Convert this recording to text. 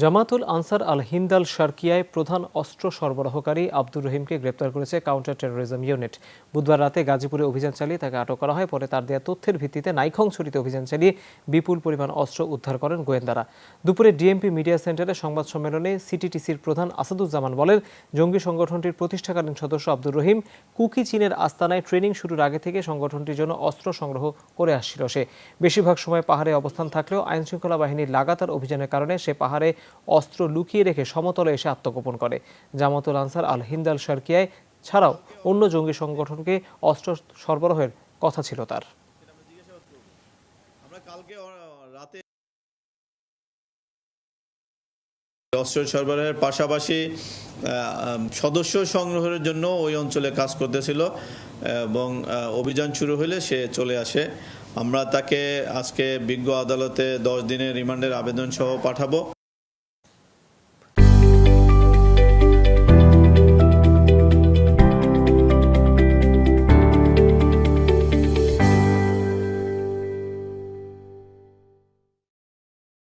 জামাতুল answer আল হিন্দাল শারকিয়ায় প্রধান অস্ত্র সরবরাহকারী আব্দুর রহিমকে গ্রেপ্তার করেছে কাউন্টার টেরোরিজম ইউনিট। বুধবার রাতে গাজীপুরে অভিযান চালিয়ে তাকে আটক করা হয়। পরে তার দেওয়া তথ্যের ভিত্তিতে নাইখং ছড়িতে অভিযান চালিয়ে বিপুল পরিমাণ অস্ত্র উদ্ধার করেন গোয়েন্দারা। দুপুরে ডিএমপি মিডিয়া সেন্টারে সংবাদ সম্মেলনে সিটিটিসির প্রধান আসাদুজ্জামান বলেন, জঙ্গি সংগঠনটির প্রতিষ্ঠাকালীন সদস্য আব্দুর রহিম কুকি চীনের আস্তানায় ট্রেনিং শুরুর আগে থেকে সংগঠনটির জন্য অস্ত্র সংগ্রহ করে আসছিল সে। বেশিরভাগ সময় পাহাড়ে অবস্থান থাকলেও আইনশৃঙ্খলা বাহিনীর লাগাতার অভিযানের কারণে সে পাহাড়ে অস্ত্র লুকিয়ে রেখে সমতলে এসে আত্মগোপন করে। জামাতুল আনসার আল হিন্দাল শারকিয়ায় ছাড়াও অন্য জঙ্গি সংগঠনকে অস্ত্র সরবরাহের কথা ছিল তার। অস্ত্র সরবরাহের পাশাপাশি সদস্য সংগ্রহের জন্য ওই অঞ্চলে কাজ করতেছিল, এবং অভিযান শুরু হলে সে চলে আসে। আমরা তাকে আজকে বিজ্ঞ আদালতে দশ দিনের রিমান্ডের আবেদন সহ পাঠাবো।